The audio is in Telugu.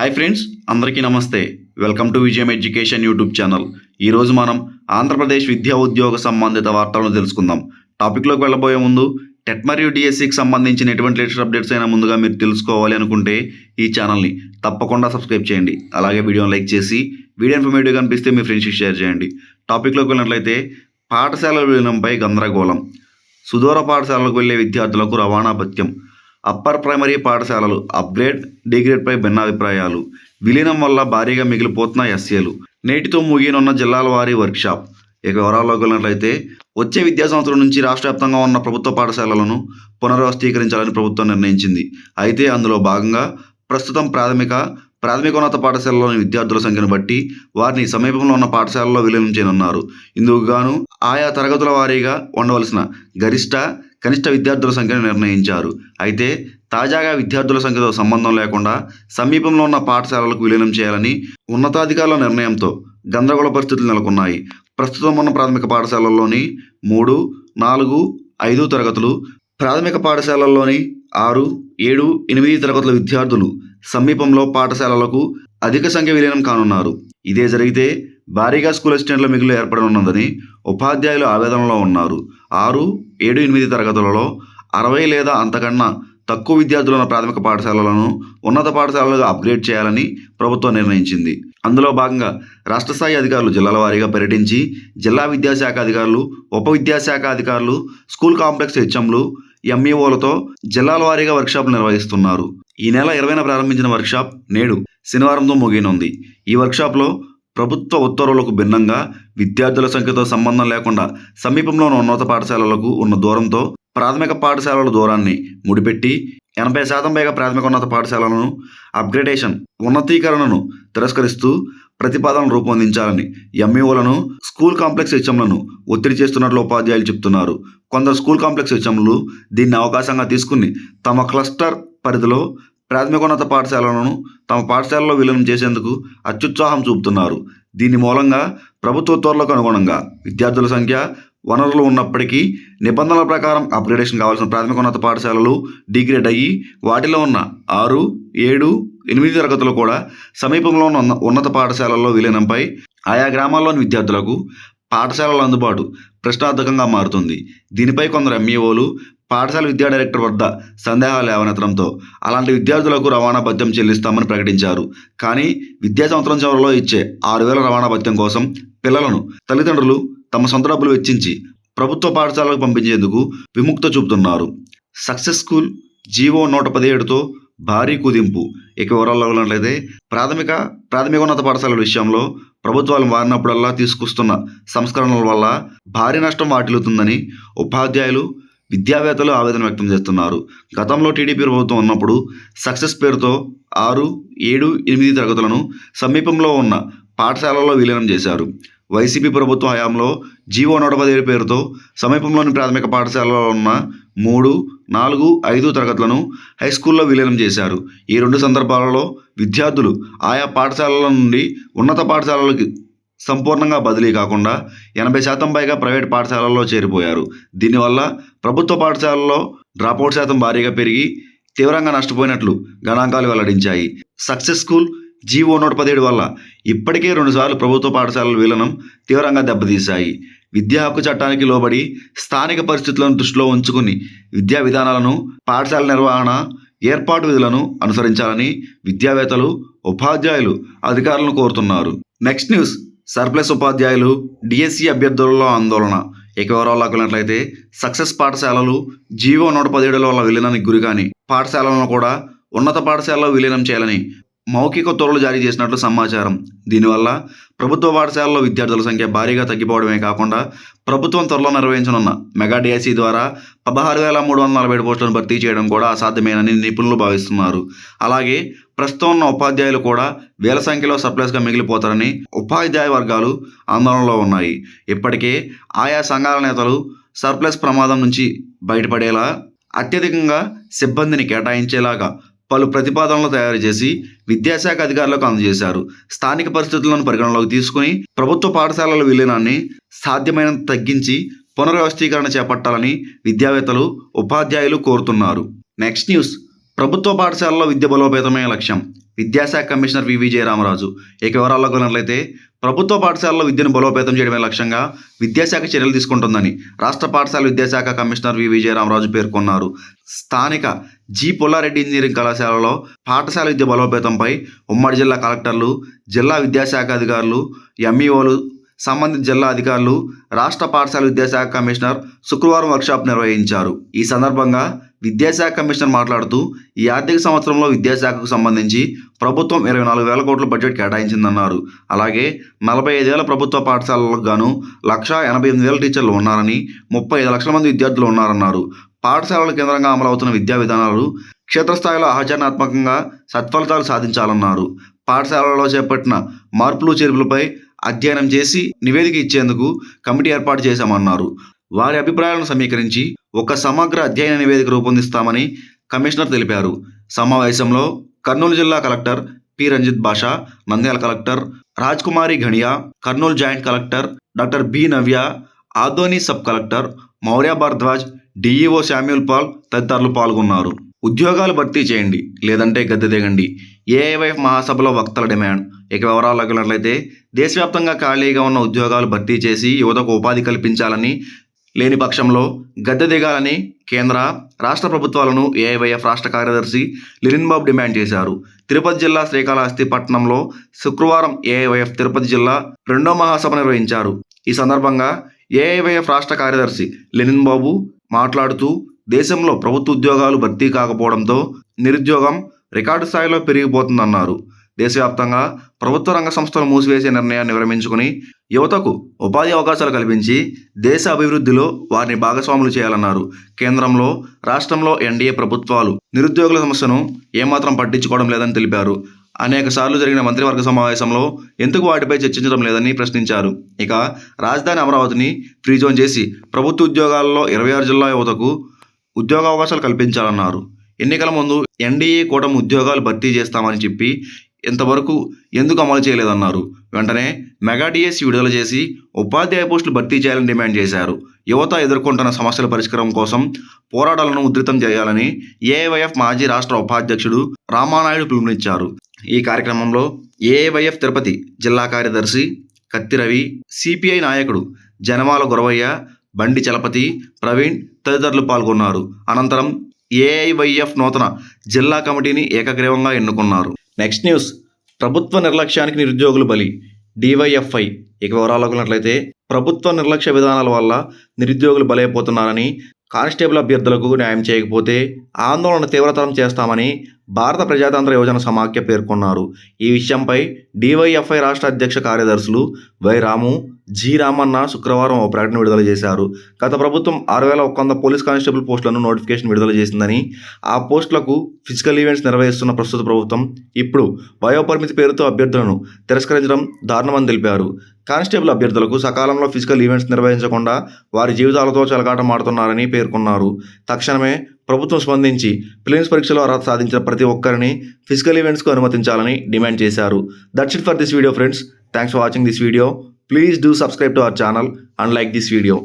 హాయ్ ఫ్రెండ్స్ అందరికీ నమస్తే. Welcome to Vijayam education YouTube channel. ఈరోజు మనం ఆంధ్రప్రదేశ్ విద్యా ఉద్యోగ సంబంధిత వార్తలను తెలుసుకుందాం. టాపిక్లోకి వెళ్ళబోయే ముందు టెట్ మరియు డిఎస్సికి సంబంధించిన ఎటువంటి లేటెస్ట్ అప్డేట్స్ అయినా ముందుగా మీరు తెలుసుకోవాలి అనుకుంటే ఈ ఛానల్ని తప్పకుండా సబ్స్క్రైబ్ చేయండి. అలాగే వీడియోని లైక్ చేసి వీడియో ఇన్ఫర్మేటివ్ కనిపిస్తే మీ ఫ్రెండ్స్కి షేర్ చేయండి. టాపిక్లోకి వెళ్ళినట్లయితే పాఠశాల విలీనంపై గందరగోళం. సుదూర పాఠశాలలకు వెళ్ళే విద్యార్థులకు రవాణా భత్యం. అప్పర్ ప్రైమరీ పాఠశాలలు అప్గ్రేడ్ డిగ్రేడ్పై భిన్నాభిప్రాయాలు. విలీనం వల్ల భారీగా మిగిలిపోతున్న ఎస్ఏలు నేటితో ముగియనున్న జిల్లాల వారీ వర్క్షాప్. ఇక వివరాల్లోకి వెళ్ళినట్లయితే వచ్చే విద్యా సంవత్సరం నుంచి రాష్ట్ర వ్యాప్తంగా ఉన్న ప్రభుత్వ పాఠశాలలను పునర్వ్యవస్థీకరించాలని ప్రభుత్వం నిర్ణయించింది. అయితే అందులో భాగంగా ప్రస్తుతం ప్రాథమిక ప్రాథమికోన్నత పాఠశాలలోని విద్యార్థుల సంఖ్యను బట్టి వారిని సమీపంలో ఉన్న పాఠశాలలో విలీనం చేయనున్నారు. ఇందుకు గాను ఆయా తరగతుల వారీగా ఉండవలసిన గరిష్ట కనిష్ట విద్యార్థుల సంఖ్యను నిర్ణయించారు. అయితే తాజాగా విద్యార్థుల సంఖ్యతో సంబంధం లేకుండా సమీపంలో ఉన్న పాఠశాలలకు విలీనం చేయాలని ఉన్నతాధికారుల నిర్ణయంతో గందరగోళ పరిస్థితులు నెలకొన్నాయి. ప్రస్తుతం ఉన్న ప్రాథమిక పాఠశాలల్లోని మూడు నాలుగు ఐదు తరగతులు ప్రాథమిక పాఠశాలల్లోని ఆరు ఏడు ఎనిమిది తరగతుల విద్యార్థులు సమీపంలో పాఠశాలలకు అధిక సంఖ్య విలీనం కానున్నారు. ఇదే జరిగితే భారీగా స్కూల్ అసిస్టెంట్ల మిగులు ఏర్పడనున్నదని ఉపాధ్యాయులు ఆవేదనలో ఉన్నారు. ఆరు ఏడు ఎనిమిది తరగతులలో అరవై లేదా అంతకన్నా తక్కువ విద్యార్థులు ఉన్న ప్రాథమిక పాఠశాలలను ఉన్నత పాఠశాలలుగా అప్గ్రేడ్ చేయాలని ప్రభుత్వం నిర్ణయించింది. అందులో భాగంగా రాష్ట్ర స్థాయి అధికారులు జిల్లాల వారీగా పర్యటించి జిల్లా విద్యాశాఖ అధికారులు ఉప విద్యాశాఖ అధికారులు స్కూల్ కాంప్లెక్స్ హెచ్ఎంలు ఎంఈఓలతో జిల్లాల వారీగా వర్క్షాప్లు నిర్వహిస్తున్నారు. ఈ నెల ఇరవైన ప్రారంభించిన వర్క్షాప్ నేడు శనివారంతో ముగియనుంది. ఈ వర్క్షాప్లో ప్రభుత్వ ఉత్తర్వులకు భిన్నంగా విద్యార్థుల సంఖ్యతో సంబంధం లేకుండా సమీపంలోని ఉన్నత పాఠశాలలకు ఉన్న దూరంతో ప్రాథమిక పాఠశాలల దూరాన్ని ముడిపెట్టి ఎనభై శాతం పైగా ప్రాథమికోన్నత పాఠశాలలను అప్గ్రేడేషన్ ఉన్నతీకరణను తిరస్కరిస్తూ ప్రతిపాదనలు రూపొందించాలని ఎంఈఓలను స్కూల్ కాంప్లెక్స్ హెచ్ఎంలను ఒత్తిడి చేస్తున్నట్లు ఉపాధ్యాయులు చెప్తున్నారు. కొందరు స్కూల్ కాంప్లెక్స్ హెచ్ఎంలు దీన్ని అవకాశంగా తీసుకుని తమ క్లస్టర్ పరిధిలో ప్రాథమికోన్నత పాఠశాలలను తమ పాఠశాలలో విలీనం చేసేందుకు అత్యుత్సాహం చూపుతున్నారు. దీని మూలంగా ప్రభుత్వ ఉత్తర్వులకు అనుగుణంగా విద్యార్థుల సంఖ్య వనరులు ఉన్నప్పటికీ నిబంధనల ప్రకారం అప్గ్రేడేషన్ కావాల్సిన ప్రాథమికోన్నత పాఠశాలలు డిగ్రేడ్ అయ్యి వాటిలో ఉన్న ఆరు ఏడు ఎనిమిది తరగతులు కూడా సమీపంలో ఉన్న ఉన్నత పాఠశాలల్లో విలీనంపై ఆయా గ్రామాల్లోని విద్యార్థులకు పాఠశాలల అందుబాటు ప్రశ్నార్థకంగా మారుతుంది. దీనిపై కొందరు ఎంఈఓలు పాఠశాల విద్యా డైరెక్టర్ వద్ద సందేహాలు లేవనెత్తడంతో అలాంటి విద్యార్థులకు రవాణా భత్యం చెల్లిస్తామని ప్రకటించారు. కానీ విద్యా సంవత్సరం చివరిలో ఇచ్చే ఆరు వేల రవాణా భత్యం కోసం పిల్లలను తల్లిదండ్రులు తమ సొంత డబ్బులు వెచ్చించి ప్రభుత్వ పాఠశాలకు పంపించేందుకు విముక్త చూపుతున్నారు. సక్సెస్ స్కూల్ జీవో నూట పదిహేడుతో భారీ కుదింపు. ఇక వివరాల్లో ఉన్నట్లయితే ప్రాథమిక ప్రాథమికోన్నత పాఠశాలల విషయంలో ప్రభుత్వాలు మారినప్పుడల్లా తీసుకొస్తున్న సంస్కరణల వల్ల భారీ నష్టం వాటిల్లుతుందని ఉపాధ్యాయులు విద్యావేత్తలు ఆవేదన వ్యక్తం చేస్తున్నారు. గతంలో టీడీపీ ప్రభుత్వం ఉన్నప్పుడు సక్సెస్ పేరుతో ఆరు ఏడు ఎనిమిది తరగతులను సమీపంలో ఉన్న పాఠశాలల్లో విలీనం చేశారు. వైసీపీ ప్రభుత్వ హయాంలో జీవో నూట పదిహేడు పేరుతో సమీపంలోని ప్రాథమిక పాఠశాలలో ఉన్న మూడు నాలుగు ఐదు తరగతులను హై స్కూల్లో విలీనం చేశారు. ఈ రెండు సందర్భాలలో విద్యార్థులు ఆయా పాఠశాలల నుండి ఉన్నత పాఠశాలలకి సంపూర్ణంగా బదిలీ కాకుండా ఎనభై శాతం పైగా ప్రైవేట్ పాఠశాలల్లో చేరిపోయారు. దీనివల్ల ప్రభుత్వ పాఠశాలల్లో డ్రాపౌట్ శాతం భారీగా పెరిగి తీవ్రంగా నష్టపోయినట్లు గణాంకాలు వెల్లడించాయి. సక్సెస్ స్కూల్ జీవో నూట పదిహేడు వల్ల ఇప్పటికే రెండుసార్లు ప్రభుత్వ పాఠశాలల విలీనం తీవ్రంగా దెబ్బతీశాయి. విద్యా హక్కు చట్టానికి లోబడి స్థానిక పరిస్థితులను దృష్టిలో ఉంచుకుని విద్యా విధానాలను పాఠశాల నిర్వహణ ఏర్పాటు విధులను అనుసరించాలని విద్యావేత్తలు ఉపాధ్యాయులు అధికారులను కోరుతున్నారు. Next news. సర్ప్లస్ ఉపాధ్యాయులు డిఎస్సి అభ్యర్థులలో ఆందోళన. ఇక వివరాల్లోకి వెళ్ళినట్లయితే సక్సెస్ పాఠశాలలు జీవో నూట పదిహేడుల వల్ల విలీనానికి గురికాని. పాఠశాలలను కూడా ఉన్నత పాఠశాలలో విలీనం చేయాలని మౌఖిక ఉత్తర్వులు జారీ చేసినట్లు సమాచారం. దీనివల్ల ప్రభుత్వ పాఠశాలలో విద్యార్థుల సంఖ్య భారీగా తగ్గిపోవడమే కాకుండా ప్రభుత్వం త్వరలో నిర్వహించనున్న మెగా డిఎస్సి ద్వారా పదహారు వేల మూడు వందల నలభై ఏడు పోస్టులను భర్తీ చేయడం కూడా అసాధ్యమేనని నిపుణులు భావిస్తున్నారు. అలాగే ప్రస్తుతం ఉన్న ఉపాధ్యాయులు కూడా వేల సంఖ్యలో సర్ప్లస్గా మిగిలిపోతారని ఉపాధ్యాయ వర్గాలు ఆందోళనలో ఉన్నాయి. ఇప్పటికే ఆయా సంఘాల నేతలు సర్ప్లస్ ప్రమాదం నుంచి బయటపడేలా అత్యధికంగా సిబ్బందిని కేటాయించేలాగా పలు ప్రతిపాదనలు తయారు చేసి విద్యాశాఖ అధికారులకు అందజేశారు. స్థానిక పరిస్థితులను పరిగణలోకి తీసుకుని ప్రభుత్వ పాఠశాలల విలీనాన్ని సాధ్యమైనంత తగ్గించి పునర్వ్యవస్థీకరణ చేపట్టాలని విద్యావేత్తలు ఉపాధ్యాయులు కోరుతున్నారు. Next news. ప్రభుత్వ పాఠశాలలో విద్య బలోపేతమే లక్ష్యం. విద్యాశాఖ కమిషనర్ వివి జయరామరాజు. ఇక వివరాల్లోకి వెళ్ళినట్లయితే ప్రభుత్వ పాఠశాలలో విద్యను బలోపేతం చేయడమే లక్ష్యంగా విద్యాశాఖ చర్యలు తీసుకుంటుందని రాష్ట్ర పాఠశాల విద్యాశాఖ కమిషనర్ వి విజయరామరాజు పేర్కొన్నారు. స్థానిక జి పుల్లారెడ్డి ఇంజనీరింగ్ కళాశాలలో పాఠశాల విద్య బలోపేతంపై ఉమ్మడి జిల్లా కలెక్టర్లు జిల్లా విద్యాశాఖ అధికారులు ఎంఈఓలు సంబంధిత జిల్లా అధికారులు రాష్ట్ర పాఠశాల విద్యాశాఖ కమిషనర్ శుక్రవారం వర్క్షాప్ నిర్వహించారు. ఈ సందర్భంగా విద్యాశాఖ కమిషనర్ మాట్లాడుతూ ఈ ఆర్థిక సంవత్సరంలో విద్యాశాఖకు సంబంధించి ప్రభుత్వం ఇరవై నాలుగు వేల కోట్ల బడ్జెట్ కేటాయించిందన్నారు. అలాగే నలభై ఐదు వేల ప్రభుత్వ పాఠశాలలకు గాను లక్ష ఎనభై ఎనిమిది వేల టీచర్లు ఉన్నారని ముప్పై ఐదు లక్షల మంది విద్యార్థులు ఉన్నారన్నారు. పాఠశాలల కేంద్రంగా అమలవుతున్న విద్యా విధానాలు క్షేత్రస్థాయిలో ఆచరణాత్మకంగా సత్ఫలితాలు సాధించాలన్నారు. పాఠశాలలో చేపట్టిన మార్పులు చేర్పులపై అధ్యయనం చేసి నివేదిక ఇచ్చేందుకు కమిటీ ఏర్పాటు చేశామన్నారు. వారి అభిప్రాయాలను సమీకరించి ఒక సమగ్ర అధ్యయన నివేదిక రూపొందిస్తామని కమిషనర్ తెలిపారు. సమావేశంలో కర్నూలు జిల్లా collector P. Ranjit Basha Nandyal collector Raj Kumari Ghaniya Kurnool joint collector doctor B. Navya Adoni sub collector Maurya Bharadwaj DEO Samuel Paul తదితరులు పాల్గొన్నారు. ఉద్యోగాలు భర్తీ చేయండి లేదంటే గద్దె దిగండి ఏఐవైఎఫ్ మహాసభలో వక్తల డిమాండ్. ఇక వివరాలు వెళ్ళినట్లయితే దేశవ్యాప్తంగా ఖాళీగా ఉన్న ఉద్యోగాలు భర్తీ చేసి యువతకు ఉపాధి కల్పించాలని లేని పక్షంలో గద్దె దిగాలని కేంద్ర రాష్ట్ర ప్రభుత్వాలను ఏఐవైఎఫ్ రాష్ట్ర కార్యదర్శి లిరిన్ బాబు డిమాండ్ చేశారు. తిరుపతి జిల్లా శ్రీకాళహస్తి పట్టణంలో శుక్రవారం ఏఐవైఎఫ్ తిరుపతి జిల్లా రెండో మహాసభ నిర్వహించారు. ఈ సందర్భంగా ఏఐవైఎఫ్ రాష్ట్ర కార్యదర్శి లెనిన్ బాబు మాట్లాడుతూ దేశంలో ప్రభుత్వ ఉద్యోగాలు భర్తీ కాకపోవడంతో నిరుద్యోగం రికార్డు స్థాయిలో పెరిగిపోతుందన్నారు. దేశవ్యాప్తంగా ప్రభుత్వ రంగ సంస్థలు మూసివేసే నిర్ణయాన్ని విరమించుకుని యువతకు ఉపాధి అవకాశాలు కల్పించి దేశ అభివృద్ధిలో వారిని భాగస్వాములు చేయాలన్నారు. కేంద్రంలో రాష్ట్రంలో ఎన్డీఏ ప్రభుత్వాలు నిరుద్యోగుల సమస్యను ఏమాత్రం పట్టించుకోవడం లేదని తెలిపారు. అనేక సార్లు జరిగిన మంత్రివర్గ సమావేశంలో ఎందుకు వాటిపై చర్చించడం లేదని ప్రశ్నించారు. ఇక రాజధాని అమరావతిని ఫ్రీ జోన్ చేసి ప్రభుత్వ ఉద్యోగాల్లో ఇరవై ఆరు జిల్లా యువతకు ఉద్యోగ అవకాశాలు కల్పించాలన్నారు. ఎన్నికల ముందు ఎన్డీఏ కూటమి ఉద్యోగాలు భర్తీ చేస్తామని చెప్పి ఇంతవరకు ఎందుకు అమలు చేయలేదన్నారు. వెంటనే మెగా డిఎస్సి విడుదల చేసి ఉపాధ్యాయ పోస్టులు భర్తీ చేయాలని డిమాండ్ చేశారు. యువత ఎదుర్కొంటున్న సమస్యల పరిష్కారం కోసం పోరాటాలను ఉధృతం చేయాలని ఏఐవైఎఫ్ మాజీ రాష్ట్ర ఉపాధ్యక్షుడు రామానాయుడు పిలుపునిచ్చారు. ఈ కార్యక్రమంలో ఏఐవైఎఫ్ తిరుపతి జిల్లా కార్యదర్శి కత్తిరవి సిపిఐ నాయకుడు జనమాల గురవయ్య బండి చలపతి ప్రవీణ్ తదితరులు పాల్గొన్నారు. అనంతరం ఏఐవైఎఫ్ నూతన జిల్లా కమిటీని ఏకగ్రీవంగా ఎన్నుకున్నారు. Next news. ప్రభుత్వ నిర్లక్ష్యానికి నిరుద్యోగులు బలి. డివైఎఫ్ఐ. ఇక వివరాలు వెళ్ళినట్లయితే ప్రభుత్వ నిర్లక్ష్య విధానాల వల్ల నిరుద్యోగులు బలైపోతున్నారని కానిస్టేబుల్ అభ్యర్థులకు న్యాయం చేయకపోతే ఆందోళన తీవ్రతరం చేస్తామని భారత ప్రజాతంత్ర యోజన సమాఖ్య పేర్కొన్నారు. ఈ విషయంపై డివైఎఫ్ఐ రాష్ట్ర అధ్యక్ష కార్యదర్శులు వై రాము జి రామన్న శుక్రవారం ఓ ప్రకటన విడుదల చేశారు. గత ప్రభుత్వం ఆరు వేల ఒక్క వంద పోలీస్ కానిస్టేబుల్ పోస్టులను నోటిఫికేషన్ విడుదల చేసిందని ఆ పోస్టులకు ఫిజికల్ ఈవెంట్స్ నిర్వహిస్తున్న ప్రస్తుత ప్రభుత్వం ఇప్పుడు వయోపరిమితి పేరుతో అభ్యర్థులను తిరస్కరించడం దారుణమని తెలిపారు. కానిస్టేబుల్ అభ్యర్థులకు సకాలంలో ఫిజికల్ ఈవెంట్స్ నిర్వహించకుండా వారి జీవితాలతో చెలగాటమాడుతున్నారని పేర్కొన్నారు. తక్షణమే ప్రభుత్వం స్పందించి ప్లేమ్స్ పరీక్షలో అర్హత సాధించిన ప్రతి ఒక్కరిని ఫిజికల్ ఈవెంట్స్కు అనుమతించాలని డిమాండ్ చేశారు. That's it for this video friends thanks for watching this video please do subscribe to our channel and like this video